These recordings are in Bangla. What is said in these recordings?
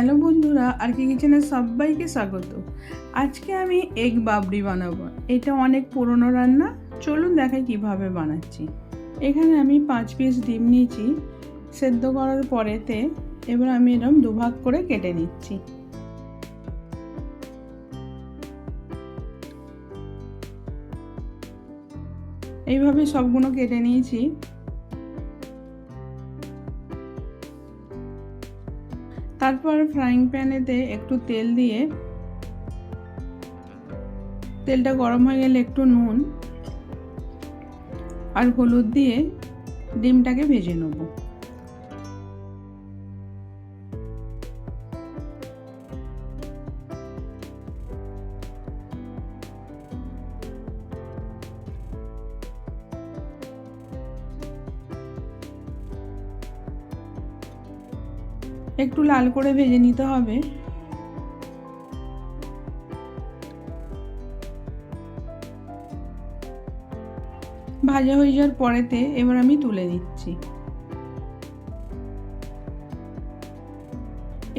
হ্যালো বন্ধুরা আর কি কিচেনে সবাইকে স্বাগত। আজকে আমি এগ বাবরি বানাবো। এটা অনেক পুরনো রান্না, চলুন দেখাই কীভাবে বানাচ্ছি। এখানে আমি পাঁচ পিস ডিম নিয়েছি, সেদ্ধ করার পরেতে এবার আমি এরকম দুভাগ করে কেটে নিচ্ছি। এইভাবে সবগুলো কেটে নিয়েছি। তারপর ফ্রাইং প্যানেতে একটু তেল দিয়ে। তেলটা গরম হয়ে গেলে একটু নুন আর হলুদ দিয়ে ডিমটাকে ভেজে নেব। একটু লাল করে ভেজে নিতে হবে। ভাজা হয়ে যাওয়ার পরেতে এবার আমি তুলে দিচ্ছি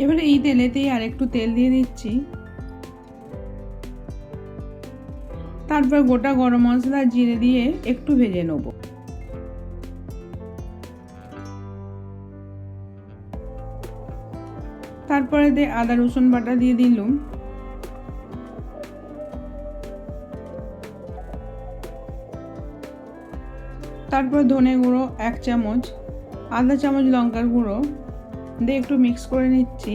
এবারে এই তেলেতেই আর একটু তেল দিয়ে দিচ্ছি। তারপর গোটা গরম মশলা জিরে দিয়ে একটু ভেজে নেব। তারপরে দিয়ে আদা, রসুন বাটা দিয়ে দিলুম। তারপর ধনে গুঁড়ো এক চামচ আধা চামচ, লঙ্কার গুঁড়ো দিয়ে একটু মিক্স করে নিচ্ছি।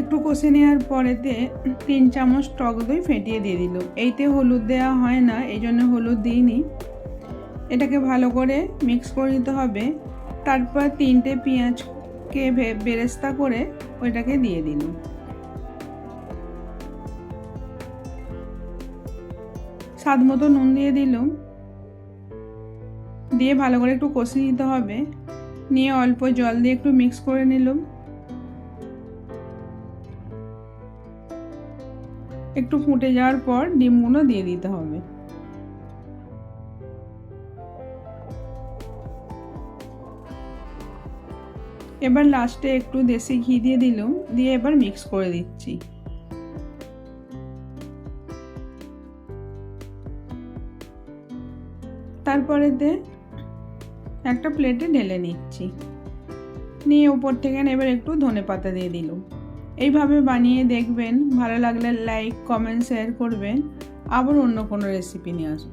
একটু কষে নেওয়ার পরেতে তিন চামচ টক দই ফেটিয়ে দিয়ে দিল এইতে হলুদ দেওয়া হয় না এই জন্য হলুদ দিইনি। এটাকে ভালো করে মিক্স করে নিতে হবে। তারপর তিনটে পেঁয়াজকে বেরেস্তা করে ওইটাকে দিয়ে দিল স্বাদ মতো নুন দিয়ে দিলাম দিয়ে ভালো করে একটু কষিয়ে নিতে হবে। নিয়ে অল্প জল দিয়ে একটু মিক্স করে নিলাম একটু ফুটে যাওয়ার পর ডিমগুলো দিয়ে দিতে হবে। এবার লাস্টে একটু দেশি ঘি দিয়ে দিলাম, দিয়ে এবার মিক্স করে দিচ্ছি। তারপরেতে একটা প্লেটে ঢেলে নিচ্ছি। নিয়ে উপর থেকে এবার একটু ধনে পাতা দিয়ে দিলাম। এইভাবে বানিয়ে দেখবেন, ভালো লাগলে লাইক, কমেন্ট, শেয়ার করবেন। আবার অন্য কোনো রেসিপি নিয়ে আসব।